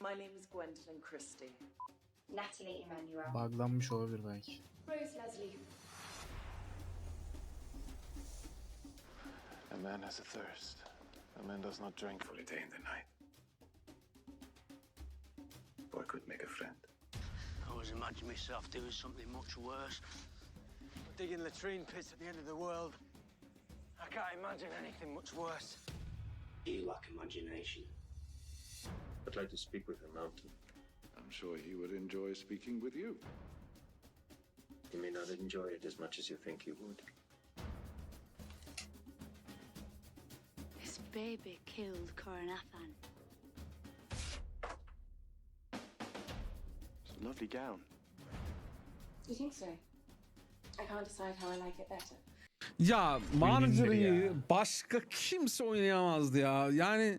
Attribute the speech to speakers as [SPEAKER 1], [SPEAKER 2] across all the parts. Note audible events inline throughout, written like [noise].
[SPEAKER 1] My name is Gwendolyn Christie.
[SPEAKER 2] Natalie Emmanuel.
[SPEAKER 3] Buglanmış olabilir belki.
[SPEAKER 2] Rose Leslie.
[SPEAKER 4] A man has a thirst. A man does not drink for a day and a night. Or could make a friend.
[SPEAKER 5] I always imagine myself doing something much worse. Digging latrine pits at the end of the world. I can't imagine anything much worse. You lack imagination.
[SPEAKER 4] I'd like to speak with the mountain. I'm sure he would enjoy speaking with you. He may not enjoy it as much as you think he would.
[SPEAKER 6] This baby killed Coronathan.
[SPEAKER 4] It's a lovely gown.
[SPEAKER 2] You think so? I can't decide how I like it better.
[SPEAKER 7] Ya Marjorie'yi
[SPEAKER 3] ya.
[SPEAKER 7] başka kimse oynayamazdı ya. Yani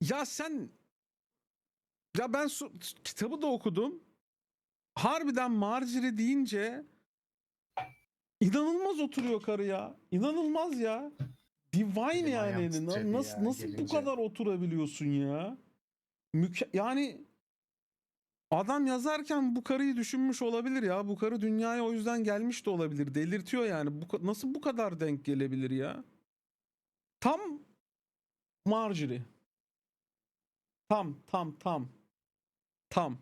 [SPEAKER 7] ya sen ya ben su- kitabı da okudum. Harbiden Marjorie deyince inanılmaz oturuyor karı ya. İnanılmaz ya. Divine yani. Na- nasıl
[SPEAKER 3] ya
[SPEAKER 7] nasıl bu
[SPEAKER 3] gelince.
[SPEAKER 7] kadar oturabiliyorsun ya? Müke yani Adam yazarken bu karıyı düşünmüş olabilir ya. Bu karı dünyaya o yüzden gelmiş de olabilir. Delirtiyor yani. Bu, nasıl bu kadar denk gelebilir ya? Tam Marjorie. Tam tam tam. Tam.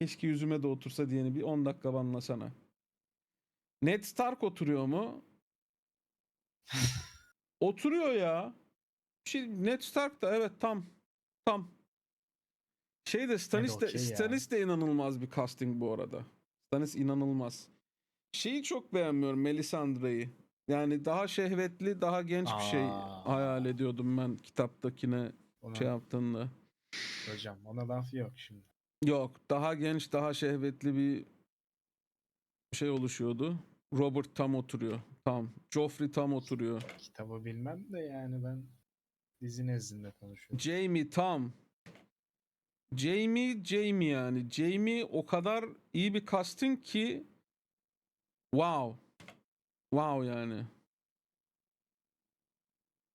[SPEAKER 7] Keşke yüzüme de otursa diyeni bir 10 dakika banlasana. Ned Stark oturuyor mu? [laughs] oturuyor ya. Şey, Ned Stark da evet tam. Tam. Şey de Stannis de,
[SPEAKER 3] okey ya.
[SPEAKER 7] Stannis de inanılmaz bir casting bu arada. Stannis inanılmaz. Şeyi çok beğenmiyorum Melisandre'yi. Yani daha şehvetli, daha genç bir şey
[SPEAKER 3] Aa.
[SPEAKER 7] hayal ediyordum ben kitaptakine
[SPEAKER 3] Ona,
[SPEAKER 7] şey yaptığında.
[SPEAKER 3] hocam ona laf yok şimdi.
[SPEAKER 7] Yok, daha genç, daha şehvetli bir şey oluşuyordu. Robert tam oturuyor. Tam. Joffrey tam oturuyor.
[SPEAKER 3] Kitabı bilmem de yani ben dizi nezdinde konuşuyorum.
[SPEAKER 7] Jamie tam. Jamie, Jamie yani. Jamie o kadar iyi bir casting ki wow. Wow yani.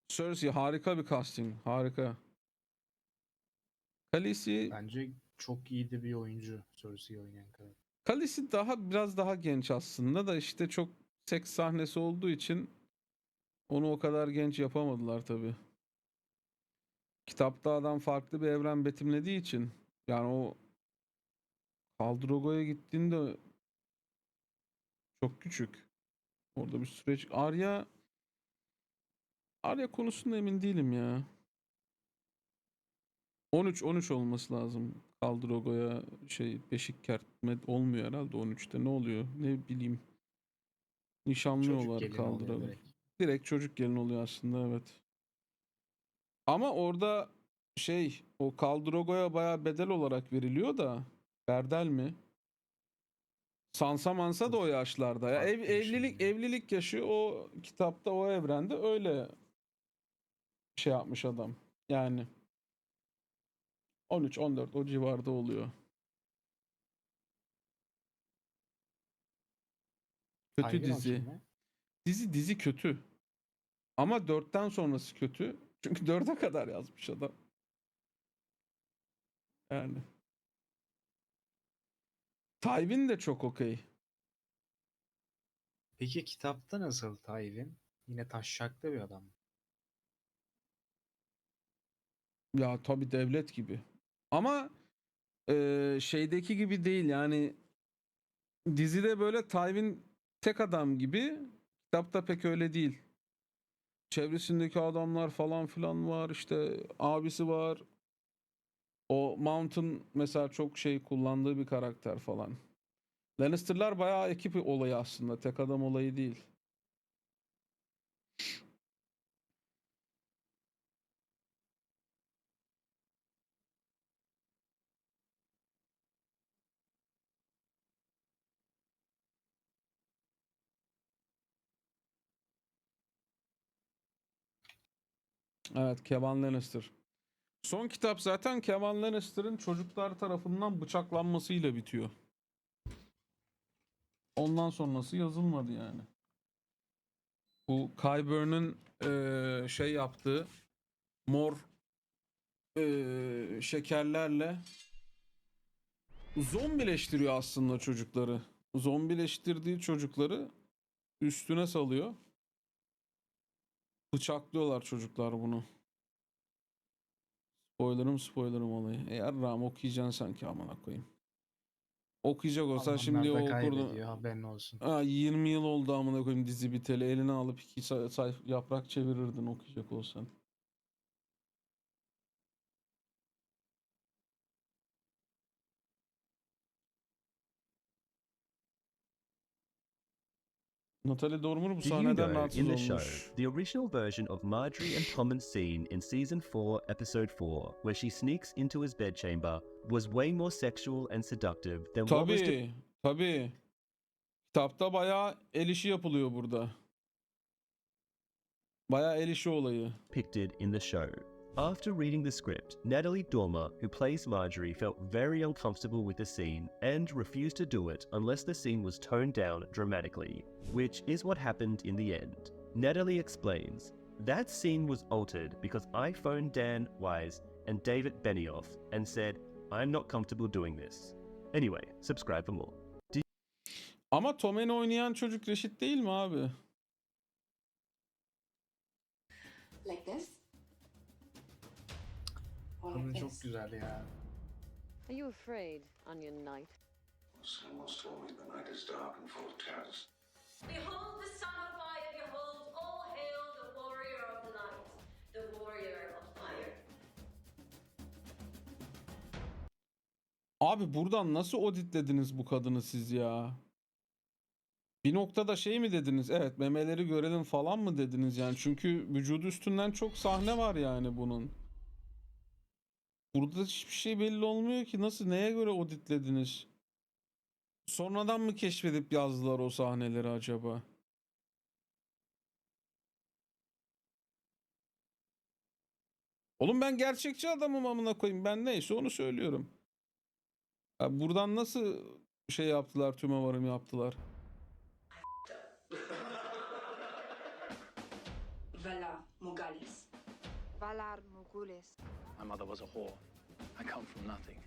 [SPEAKER 7] Cersei harika bir casting. Harika. Khaleesi,
[SPEAKER 3] Bence çok iyi de bir oyuncu Cersei'yi oynayan kadın.
[SPEAKER 7] Khaleesi daha biraz daha genç aslında da işte çok seks sahnesi olduğu için onu o kadar genç yapamadılar tabii. Kitapta adam farklı bir evren betimlediği için yani o Khal Drogo'ya gittiğinde çok küçük. Orada bir süreç. Arya Arya konusunda emin değilim ya. 13 13 olması lazım. Khal Drogo'ya şey beşik kertme olmuyor herhalde 13'te. Ne oluyor? Ne bileyim. Nişanlıyorlar
[SPEAKER 3] gelin
[SPEAKER 7] Khal
[SPEAKER 3] oluyor
[SPEAKER 7] Drogo.
[SPEAKER 3] direkt.
[SPEAKER 7] Direkt çocuk gelin oluyor aslında evet. Ama orada şey o Khal Drogo'ya bayağı bedel olarak veriliyor da Berdel mi? Sansa Mansa da o yaşlarda. Ya ev,
[SPEAKER 3] şey
[SPEAKER 7] evlilik evlilik yaşı o kitapta o evrende öyle şey yapmış adam. Yani 13 14 o civarda oluyor. Kötü
[SPEAKER 3] o
[SPEAKER 7] dizi. Dizi dizi kötü. Ama 4'ten sonrası kötü. [laughs] Çünkü 4'e kadar yazmış adam. Yani. Tywin de çok okey.
[SPEAKER 3] Peki kitapta nasıl Tywin? Yine taşşaklı bir adam.
[SPEAKER 7] Ya tabii devlet gibi. Ama eee, şeydeki gibi değil yani dizide böyle Tywin tek adam gibi kitapta pek öyle değil. Çevresindeki adamlar falan filan var işte abisi var. O Mountain mesela çok şey kullandığı bir karakter falan. Lannister'lar bayağı ekip olayı aslında. Tek adam olayı değil. Evet, Kevan Lannister. Son kitap zaten Kevan Lannister'ın çocuklar tarafından bıçaklanmasıyla bitiyor. Ondan sonrası yazılmadı yani. Bu Qyburn'un eee, şey yaptığı Mor eee, şekerlerle zombileştiriyor aslında çocukları. Zombileştirdiği çocukları üstüne salıyor. Bıçaklıyorlar çocuklar bunu. Spoilerım spoilerım olayı. Eğer Ram okuyacaksın sanki amına koyayım. Okuyacak olsan şimdi o okurdu.
[SPEAKER 3] haberin olsun.
[SPEAKER 7] Ha, 20 yıl oldu amına koyayım dizi biteli. Eline alıp iki say- sayfa yaprak çevirirdin okuyacak olsan. Natalie Dormer bu sahneden
[SPEAKER 8] know,
[SPEAKER 7] rahatsız
[SPEAKER 8] in the show,
[SPEAKER 7] olmuş.
[SPEAKER 8] the original version of Marjorie and Tommen's scene in season 4, episode 4, where she sneaks into his bedchamber, was way more sexual and seductive than what was
[SPEAKER 7] Tabii, tabii. Kitapta bayağı el işi yapılıyor burada. Bayağı el işi olayı.
[SPEAKER 8] depicted in the show. After reading the script, Natalie Dormer, who plays Marjorie, felt very uncomfortable with the scene and refused to do it unless the scene was toned down dramatically, which is what happened in the end. Natalie explains That scene was altered because I phoned Dan Wise and David Benioff and said, I'm not comfortable doing this. Anyway, subscribe for more.
[SPEAKER 7] Ama Tommen'i oynayan çocuk reşit değil mi abi?
[SPEAKER 2] Like this? Like
[SPEAKER 3] çok güzel ya.
[SPEAKER 1] Are you afraid, Onion Knight?
[SPEAKER 4] Someone's told me the night is dark and full of terrors.
[SPEAKER 9] Behold the Son of Fire, behold, all hail the warrior of the night, the warrior of fire.
[SPEAKER 7] Abi buradan nasıl auditlediniz bu kadını siz ya? Bir noktada şey mi dediniz? Evet memeleri görelim falan mı dediniz yani? Çünkü vücudu üstünden çok sahne var yani bunun. Burada hiçbir şey belli olmuyor ki. Nasıl neye göre auditlediniz? Sonradan mı keşfedip yazdılar o sahneleri acaba? Oğlum ben gerçekçi adamım amına koyayım. Ben neyse onu söylüyorum. Ya buradan nasıl şey yaptılar, tüme varım yaptılar?
[SPEAKER 6] Valar Morghulis.
[SPEAKER 5] My mother was a whore. I come from nothing.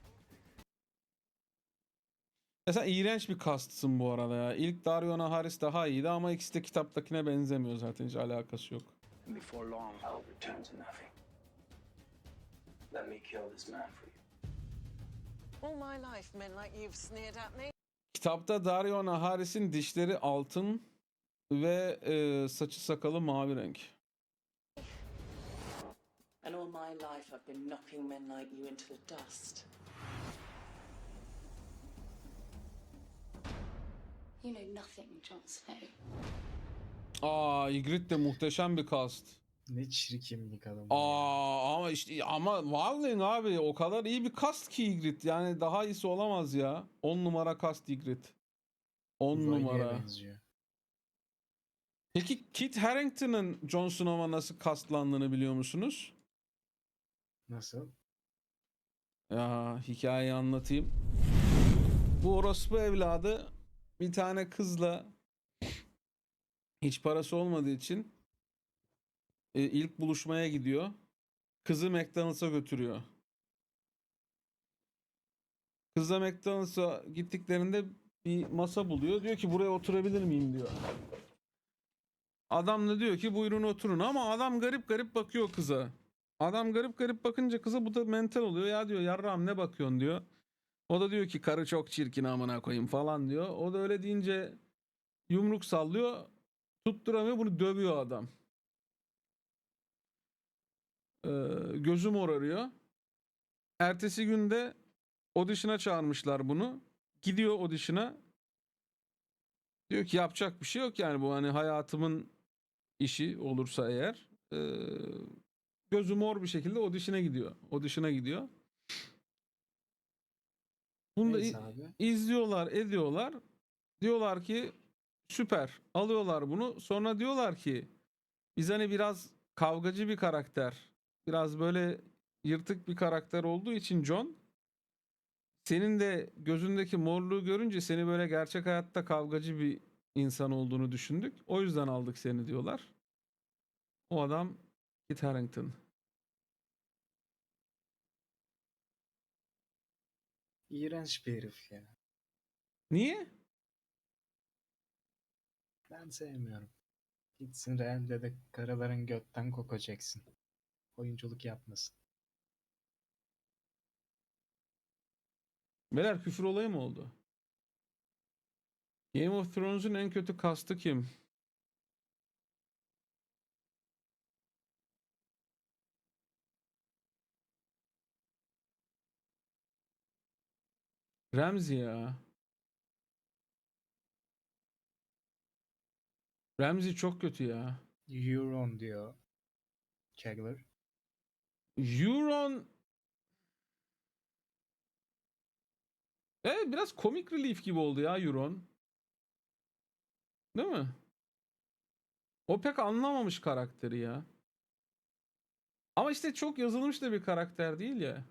[SPEAKER 7] Ya sen iğrenç bir kastsın bu arada ya. İlk Dario Naharis daha iyiydi ama ikisi de kitaptakine benzemiyor zaten. Hiç alakası yok.
[SPEAKER 5] Before long, I'll return to nothing. Let me kill this man for you.
[SPEAKER 1] All my life, men like you've sneered at me.
[SPEAKER 7] Kitapta Dario Naharis'in dişleri altın ve e, saçı sakalı mavi renk.
[SPEAKER 1] My life, I've been knocking men like you into the dust.
[SPEAKER 2] You know nothing, Jon Snow.
[SPEAKER 7] Aa, Ygritte de muhteşem bir kast.
[SPEAKER 3] Ne çirkin bir kadın.
[SPEAKER 7] Aa ama işte ama vallahi abi o kadar iyi bir kast ki Ygritte. Yani daha iyisi olamaz ya. 10 numara kast Ygritte. 10
[SPEAKER 3] Uzaylıya
[SPEAKER 7] numara.
[SPEAKER 3] benziyor.
[SPEAKER 7] Peki Kit Harington'ın Jon Snow'a nasıl kastlandığını biliyor musunuz?
[SPEAKER 3] Nasıl?
[SPEAKER 7] Ya hikayeyi anlatayım. Bu orospu evladı bir tane kızla hiç parası olmadığı için e, ilk buluşmaya gidiyor. Kızı McDonald's'a götürüyor. Kızla McDonald's'a gittiklerinde bir masa buluyor. Diyor ki buraya oturabilir miyim diyor. Adam da diyor ki buyurun oturun ama adam garip garip bakıyor kıza. Adam garip garip bakınca kıza bu da mental oluyor. Ya diyor yarram ne bakıyorsun diyor. O da diyor ki karı çok çirkin amına koyayım falan diyor. O da öyle deyince yumruk sallıyor. Tutturamıyor bunu dövüyor adam. Ee, gözü morarıyor. Ertesi günde audition'a çağırmışlar bunu. Gidiyor audition'a. Diyor ki yapacak bir şey yok yani bu hani hayatımın işi olursa eğer. Ee, gözü mor bir şekilde audition'a gidiyor. Audition'a gidiyor. Bunu da
[SPEAKER 3] Neyse
[SPEAKER 7] i-
[SPEAKER 3] abi.
[SPEAKER 7] izliyorlar, ediyorlar. Diyorlar ki süper. Alıyorlar bunu. Sonra diyorlar ki biz hani biraz kavgacı bir karakter. Biraz böyle yırtık bir karakter olduğu için John senin de gözündeki morluğu görünce seni böyle gerçek hayatta kavgacı bir insan olduğunu düşündük. O yüzden aldık seni diyorlar. O adam Kit Harington.
[SPEAKER 3] İğrenç bir herif ya.
[SPEAKER 7] Niye?
[SPEAKER 3] Ben sevmiyorum. Gitsin Real'de de karaların götten kokacaksın. Oyunculuk yapmasın.
[SPEAKER 7] Beyler küfür olayı mı oldu? Game of Thrones'un en kötü kastı kim? Ramsey ya. Ramsey çok kötü ya.
[SPEAKER 3] Euron diyor. Kegler.
[SPEAKER 7] Euron Evet biraz comic relief gibi oldu ya Euron. Değil mi? O pek anlamamış karakteri ya. Ama işte çok yazılmış da bir karakter değil ya.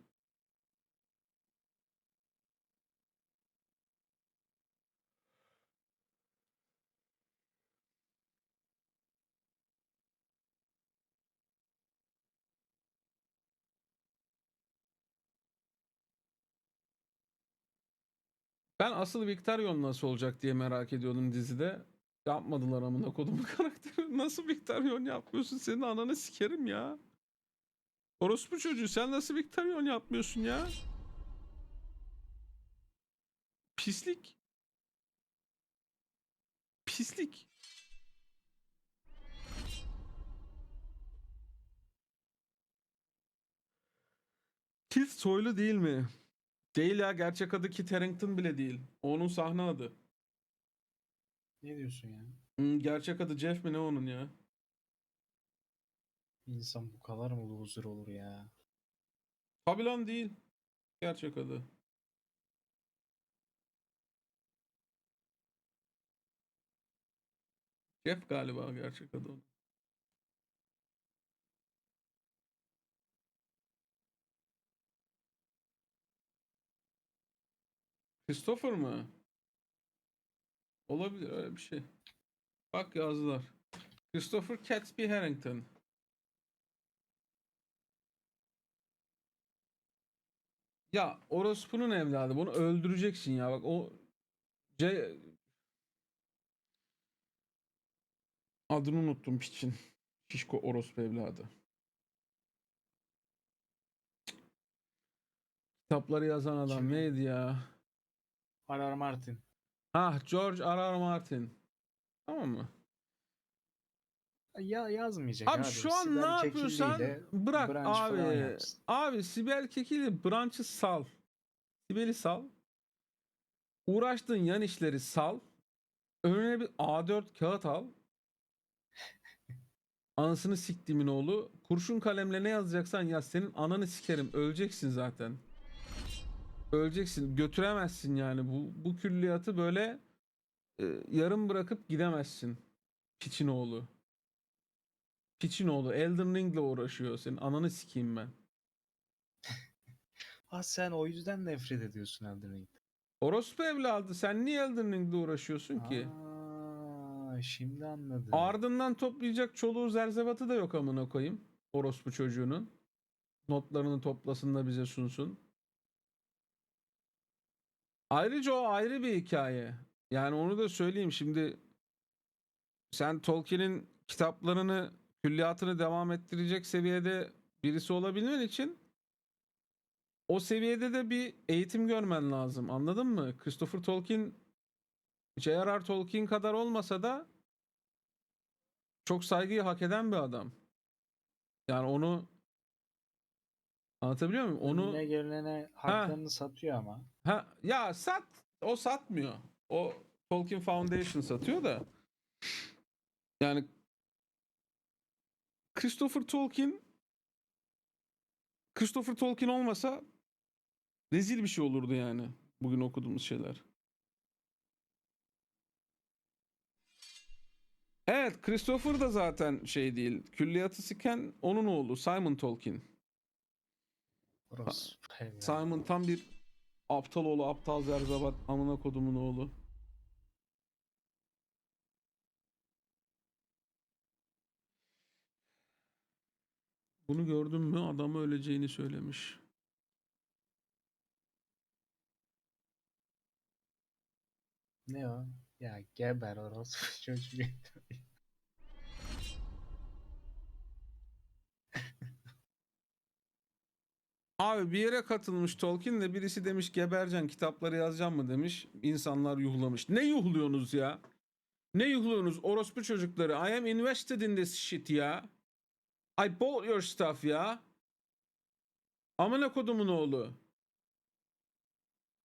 [SPEAKER 7] Ben asıl Victarion nasıl olacak diye merak ediyordum dizide. Yapmadılar amına kodumu [laughs] karakteri. Nasıl Victarion yapmıyorsun? Senin ananı sikerim ya. Orospu çocuğu sen nasıl Victarion yapmıyorsun ya? Pislik. Pislik. Kit soylu değil mi? Değil ya gerçek adı Kit Harington bile değil. Onun sahne adı.
[SPEAKER 3] Ne diyorsun ya?
[SPEAKER 7] Hmm, gerçek adı Jeff mi ne onun ya?
[SPEAKER 3] İnsan bu kadar mı loser olur ya?
[SPEAKER 7] Tabi lan değil. Gerçek adı. Jeff galiba gerçek adı onun. Christopher mı? Olabilir öyle bir şey. Bak yazdılar. Christopher Catesby Harrington. Ya orospunun evladı. Bunu öldüreceksin ya. Bak o C... Adını unuttum piçin. Şişko orospu evladı. Kitapları yazan adam
[SPEAKER 3] Kim
[SPEAKER 7] neydi ya?
[SPEAKER 3] R.R. Martin.
[SPEAKER 7] Ah George R. R. Martin. Tamam mı?
[SPEAKER 3] Ya yazmayacak
[SPEAKER 7] Abi
[SPEAKER 3] abi.
[SPEAKER 7] şu an
[SPEAKER 3] Sibel
[SPEAKER 7] ne yapıyorsan
[SPEAKER 3] Kekilli'yle
[SPEAKER 7] bırak
[SPEAKER 3] Branch falan
[SPEAKER 7] abi.
[SPEAKER 3] yapsın.
[SPEAKER 7] Abi Sibel Kekili branch'ı sal. Sibel'i sal. Uğraştığın yan işleri sal. Önüne bir A4 kağıt al. [laughs] Anasını siktimin oğlu. Kurşun kalemle ne yazacaksan yaz. Senin ananı sikerim. Öleceksin zaten. Öleceksin. Götüremezsin yani. Bu, bu külliyatı böyle e, yarım bırakıp gidemezsin. Piçin oğlu. Piçin oğlu. Elden Ring'le uğraşıyor. Senin ananı sikeyim ben. [laughs]
[SPEAKER 3] Ha sen o yüzden nefret ediyorsun Elden Ring'den.
[SPEAKER 7] Orospu evladı. Sen niye Elden Ring'le uğraşıyorsun ki?
[SPEAKER 3] Aa, şimdi anladım.
[SPEAKER 7] Ardından toplayacak çoluğu zerzevatı da yok amına koyayım. Orospu çocuğunun. Notlarını toplasın da bize sunsun. Ayrıca o ayrı bir hikaye. Yani onu da söyleyeyim şimdi sen Tolkien'in kitaplarını külliyatını devam ettirecek seviyede birisi olabilmen için o seviyede de bir eğitim görmen lazım. Anladın mı? Christopher Tolkien J.R.R. Tolkien kadar olmasa da çok saygıyı hak eden bir adam. Yani onu anlatabiliyor muyum? Onu
[SPEAKER 3] Önüne gelene haklarını satıyor ama.
[SPEAKER 7] ha ya sat o satmıyor. O Tolkien Foundation satıyor da yani Christopher Tolkien Christopher Tolkien olmasa rezil bir şey olurdu yani bugün okuduğumuz şeyler. Evet, Christopher da zaten şey değil. Külliyatı siken onun oğlu Simon Tolkien.
[SPEAKER 3] Orası.
[SPEAKER 7] Simon tam bir aptal oğlu aptal zerzabat amına kodumun oğlu. Bunu gördün mü adamı öleceğini söylemiş.
[SPEAKER 3] Ne o? Ya geber orospu çocuğu.
[SPEAKER 7] Abi bir yere katılmış Tolkien de birisi demiş gebercen kitapları yazacağım mı demiş. İnsanlar yuhlamış. Ne yuhluyorsunuz ya? Ne yuhluyorsunuz orospu çocukları? I am invested in this shit ya. I bought your stuff ya. Amına kodumun oğlu.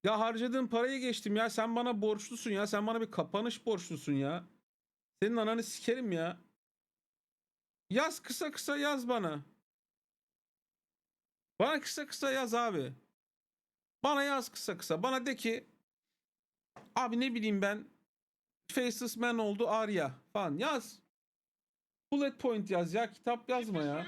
[SPEAKER 7] Ya harcadığın parayı geçtim ya. Sen bana borçlusun ya. Sen bana bir kapanış borçlusun ya. Senin ananı sikerim ya. Yaz kısa kısa yaz bana. Bana kısa kısa yaz abi. Bana yaz kısa kısa. Bana de ki abi ne bileyim ben Faceless Man oldu Arya falan yaz. Bullet point yaz ya kitap yazma ya.